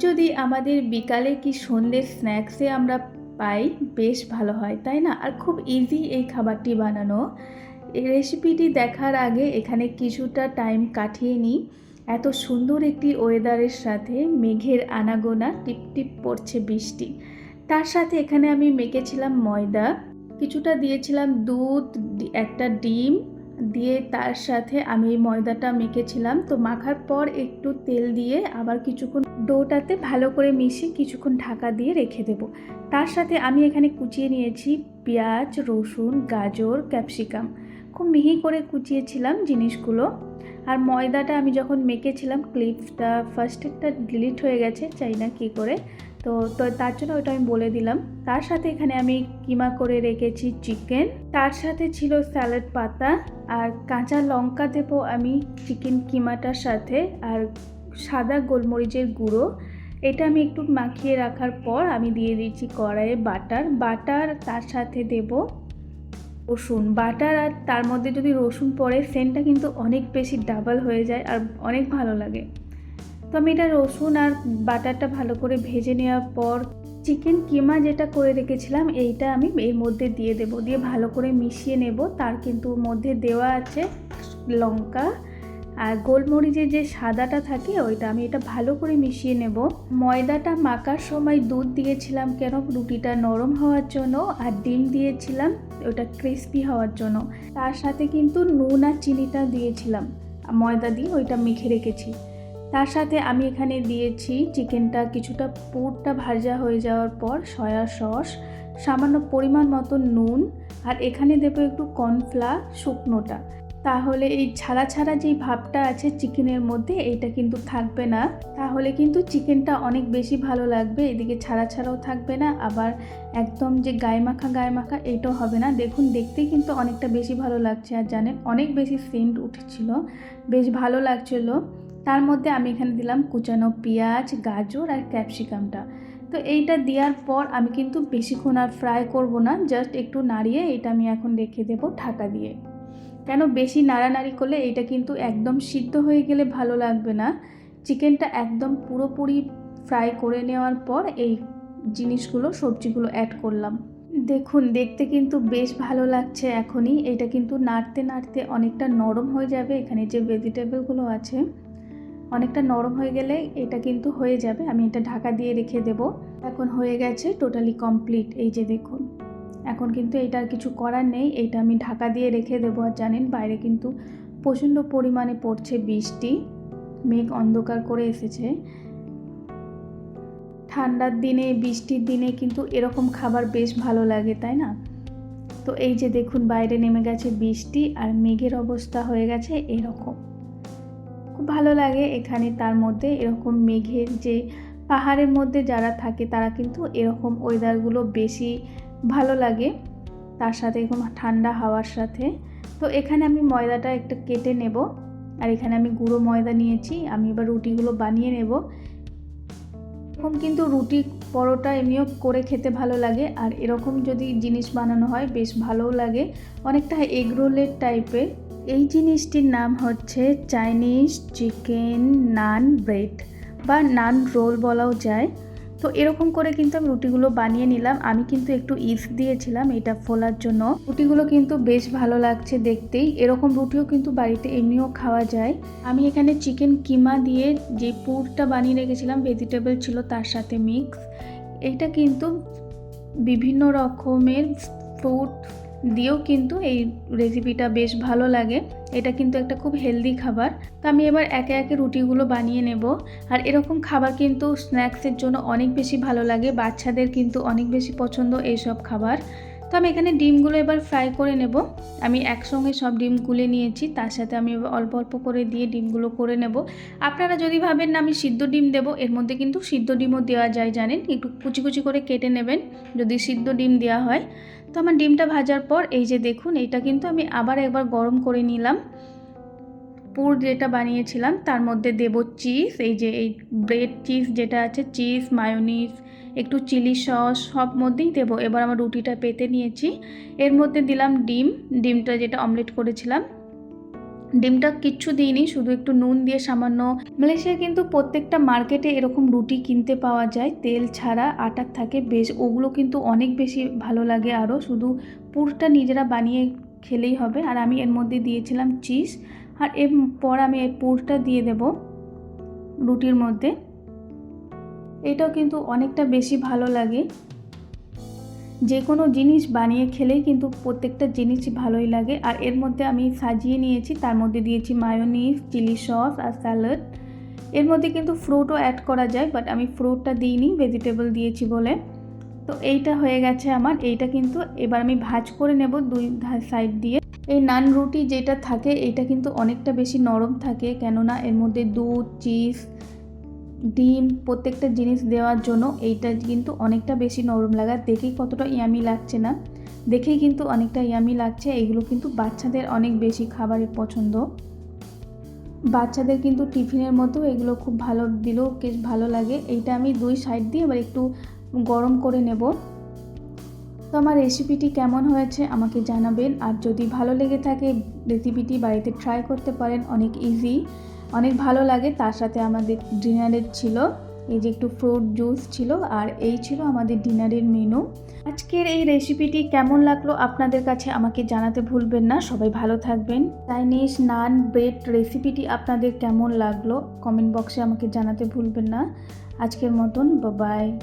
যদি আমাদের বিকালে কি সন্ধ্যের স্ন্যাক্সে আমরা পাই, বেশ ভালো হয়, তাই না? আর খুব ইজি এই খাবারটি বানানো। এই রেসিপিটি দেখার আগে এখানে কিছুটা টাইম কাটিয়ে নিই। এত সুন্দর একটি ওয়েদারের সাথে মেঘের আনাগোনা টিপ টিপ পড়ছে বৃষ্টি। তার সাথে এখানে আমি মেখেছিলাম ময়দা। কিছুটা দিয়েছিলাম দুধ, একটা ডিম দিয়ে তার সাথে আমি ময়দাটা মেখেছিলাম। তো মাখার পর একটু তেল দিয়ে আবার কিছুক্ষণ ডোটাতে ভালো করে মিশিয়ে কিছুক্ষণ ঢাকা দিয়ে রেখে দেব। তার সাথে আমি এখানে কুচিয়ে নিয়েছি পেঁয়াজ, রসুন, গাজর, ক্যাপসিকাম। খুব মিহি করে কুচিয়েছিলাম জিনিসগুলো। আর ময়দাটা আমি যখন মেখেছিলাম ক্লিপটা ফার্স্ট একটা ডিলিট হয়ে গেছে, চাই না কী করে। তো তো তার জন্য ওটা আমি বলে দিলাম। তার সাথে এখানে আমি কিমা করে রেখেছি চিকেন তার সাথে ছিল স্যালাড পাতা। আর কাঁচা লঙ্কা দেবো আমি চিকেন কিমাটার সাথে। আর সাদা গোলমরিচের গুঁড়ো। এটা আমি একটু মাখিয়ে রাখার পর আমি দিয়ে দিচ্ছি কড়াইয়ে বাটার। বাটার তার সাথে দেব রসুন। বাটার আর তার মধ্যে যদি রসুন পড়ে সেন্টটা কিন্তু অনেক বেশি ডাবল হয়ে যায় আর অনেক ভালো লাগে। তো আমি এটা রসুন আর বাটারটা ভালো করে ভেজে নেওয়ার পর চিকেন কিমা যেটা করে রেখেছিলাম, এইটা আমি এর মধ্যে দিয়ে দেব। দিয়ে ভালো করে মিশিয়ে নেব। তার কিন্তু মধ্যে দেওয়া আছে লঙ্কা আর গোলমরিচের যে সাদাটা থাকে, ওইটা আমি এটা ভালো করে মিশিয়ে নেব। ময়দাটা মাখার সময় দুধ দিয়েছিলাম কেন, রুটিটা নরম হওয়ার জন্য আর ডিম দিয়েছিলাম, ওটা ক্রিস্পি হওয়ার জন্য। তার সাথে কিন্তু নুন আর চিনিটা দিয়েছিলাম, ময়দা দিয়ে ওইটা মেখে রেখেছি। তার সাথে আমি এখানে দিয়েছি চিকেনটা কিছুটা পুরটা ভাজা হয়ে যাওয়ার পর সয়া সস, সামান্য পরিমাণ মতো নুন, আর এখানে দেবো একটু কর্নফ্লা শুকনোটা। তাহলে এই ছাড়া ছাড়া যেই ভাবটা আছে চিকেনের মধ্যে, এইটা কিন্তু থাকবে না। তাহলে কিন্তু চিকেনটা অনেক বেশি ভালো লাগবে, এদিকে ছাড়া ছাড়াও থাকবে না, আবার একদম যে গায়ে মাখা গায়ে মাখা এটাও হবে না। দেখুন দেখতেই কিন্তু অনেকটা বেশি ভালো লাগছে, আর জানেন অনেক বেশি সেন্ট উঠেছিল। বেশ ভালো লাগছিল। তার মধ্যে আমি এখানে দিলাম কুচানো পেঁয়াজ, গাজর আর ক্যাপসিকামটা। তো এইটা দেওয়ার পর আমি কিন্তু বেশিক্ষণ আর ফ্রাই করব না জাস্ট একটু নাড়িয়ে এটা আমি এখন রেখে দেবো ঢাকা দিয়ে। কেন বেশি নাড়ানাড়ি করলে এটা কিন্তু একদম সিদ্ধ হয়ে গেলে ভালো লাগবে না। চিকেনটা একদম পুরোপুরি ফ্রাই করে নেওয়ার পর এই জিনিসগুলো, সবজিগুলো অ্যাড করলাম। দেখুন, দেখতে কিন্তু বেশ ভালো লাগছে এখনই। এটা কিন্তু নাড়তে নাড়তে অনেকটা নরম হয়ে যাবে এখানে যে ভেজিটেবলগুলো আছে। অনেকটা নরম হয়ে গেলে এটা কিন্তু হয়ে যাবে। আমি এটা ঢাকা দিয়ে রেখে দেব। এখন হয়ে গেছে টোটালি কমপ্লিট এই যে দেখুন, এখন কিন্তু এটা আর কিছু করার নেই। এটা আমি ঢাকা দিয়ে রেখে দেবো। আর জানেন, বাইরে কিন্তু প্রচণ্ড পরিমাণে পড়ছে বৃষ্টি। মেঘ অন্ধকার করে এসেছে। ঠান্ডার দিনে, বৃষ্টির দিনে কিন্তু এরকম খাবার বেশ ভালো লাগে, তাই না? তো এই যে দেখুন, বাইরে নেমে গেছে বৃষ্টি আর মেঘের অবস্থা হয়ে গেছে এরকম। খুব ভালো লাগে এখানে। তার মধ্যে এরকম মেঘের যে পাহাড়ের মধ্যে যারা থাকে, তারা কিন্তু এরকম ওয়েদারগুলো বেশি ভালো লাগে। তার সাথে এরকম ঠান্ডা হাওয়ার সাথে। তো এখানে আমি ময়দাটা একটু কেটে নেব। আর এখানে আমি গুঁড়ো ময়দা নিয়েছি। আমি এবার রুটিগুলো বানিয়ে নেব। এরকম কিন্তু রুটি পরোটা এমনিও করে খেতে ভালো লাগে। আর এরকম যদি জিনিস বানানো হয়, বেশ ভালোও লাগে। অনেকটা এগ রোলের টাইপের এই জিনিসটির নাম হচ্ছে চাইনিজ চিকেন নান ব্রেড বা নান রোল বলাও যায়। তো এরকম করে কিন্তু আমি রুটিগুলো বানিয়ে নিলাম। আমি কিন্তু একটু ইস দিয়েছিলাম এটা ফোলার জন্য। রুটিগুলো কিন্তু বেশ ভালো লাগছে দেখতেই। এরকম রুটিও কিন্তু বাড়িতে এমনিও খাওয়া যায়। আমি এখানে চিকেন কিমা দিয়ে যে পুরটা বানিয়ে রেখেছিলাম ভেজিটেবল ছিল তার সাথে মিক্স এইটা কিন্তু বিভিন্ন রকমের ফ্রুট দিয়েও কিন্তু এই রেসিপিটা বেশ ভালো লাগে। এটা কিন্তু একটা খুব হেলদি খাবার। তো আমি এবার একে একে রুটিগুলো বানিয়ে নেব। আর এরকম খাবার কিন্তু স্ন্যাক্সের জন্য অনেক বেশি ভালো লাগে। বাচ্চাদের কিন্তু অনেক বেশি পছন্দ এইসব খাবার। তো আমি এখানে ডিমগুলো এবার ফ্রাই করে নেব। আমি একসঙ্গে সব ডিম গুলে নিয়েছি, তার সাথে আমি অল্প অল্প করে দিয়ে ডিমগুলো করে নেব। আপনারা যদি ভাবেন না আমি সিদ্ধ ডিম দেবো, এর মধ্যে কিন্তু সিদ্ধ ডিমও দেওয়া যায় জানেন, একটু কুচি কুচি করে কেটে নেবেন যদি সিদ্ধ ডিম দেওয়া হয়। তো আমার ডিমটা ভাজার পর এই যে দেখুন, এইটা কিন্তু আমি আবার একবার গরম করে নিলাম। পুর যেটা বানিয়েছিলাম, তার মধ্যে দেব চিজ এই যে এই ব্রেড চিজ যেটা আছে চিজ মায়োনিজ একটু চিলি সস সব মধ্যেই দেবো। এবার আমার রুটিটা পেতে নিয়েছি। এর মধ্যে দিলাম ডিম। ডিমটা যেটা অমলেট করেছিলাম। ডিমটা কিচ্ছু দিইনি, শুধু একটু নুন দিয়ে সামান্য। মালয়েশিয়ায় কিন্তু প্রত্যেকটা মার্কেটে এরকম রুটি কিনতে পাওয়া যায়। তেল ছাড়া আটার থাকে বেশ। ওগুলো কিন্তু অনেক বেশি ভালো লাগে আরও। শুধু পুরটা নিজেরা বানিয়ে খেলেই হবে। আর আমি এর মধ্যে দিয়েছিলাম চিজ। আর এরপর আমি এই পুরটা দিয়ে দেব রুটির মধ্যে। এটাও কিন্তু অনেকটা বেশি ভালো লাগে। যে কোনো জিনিস বানিয়ে খেলেই কিন্তু প্রত্যেকটা জিনিসই ভালোই লাগে। আর এর মধ্যে আমি সাজিয়ে নিয়েছি, তার মধ্যে দিয়েছি মায়োনিজ চিলি সস আর স্যালাড এর মধ্যে কিন্তু ফ্রুটও অ্যাড করা যায় বাট আমি ফ্রুটটা দিইনি ভেজিটেবল দিয়েছি বলে। তো এইটা হয়ে গেছে আমার। এইটা কিন্তু এবার আমি ভাজ করে নেব দুই সাইড দিয়ে। এই নান রুটি যেটা থাকে এটা কিন্তু অনেকটা বেশি নরম থাকে। কেননা এর মধ্যে দুধ চিজ ডিম, প্রত্যেকটা জিনিস দেওয়ার জন্য এইটা কিন্তু অনেকটা বেশি নরম লাগা। দেখেই কতটা ইয়ামি লাগছে না। দেখেই কিন্তু অনেকটা ইয়ামি লাগছে। এগুলো কিন্তু বাচ্চাদের অনেক বেশি খাবারের পছন্দ। বাচ্চাদের কিন্তু টিফিনের মতো এগুলো খুব ভালো দিলেও বেশ ভালো লাগে। এইটা আমি দুই সাইড দিয়ে এবার একটু গরম করে নেব। তো আমার রেসিপিটি কেমন হয়েছে আমাকে জানাবেন। আর যদি ভালো লেগে থাকে রেসিপিটি বাড়িতে ট্রাই করতে পারেন। অনেক ইজি অনেক ভালো লাগে। তার সাথে আমাদের ডিনারের ছিল, এই যে একটু ফ্রুট জুস ছিল, আর এই ছিল আমাদের ডিনারের মেনু আজকের এই রেসিপিটি কেমন লাগল আপনাদের কাছে আমাকে জানাতে ভুলবেন না। সবাই ভালো থাকবেন। চাইনিজ নান ব্রেড রেসিপিটি আপনাদের কেমন লাগল? কমেন্ট বক্সে আমাকে জানাতে ভুলবেন না। আজকের মতন বাই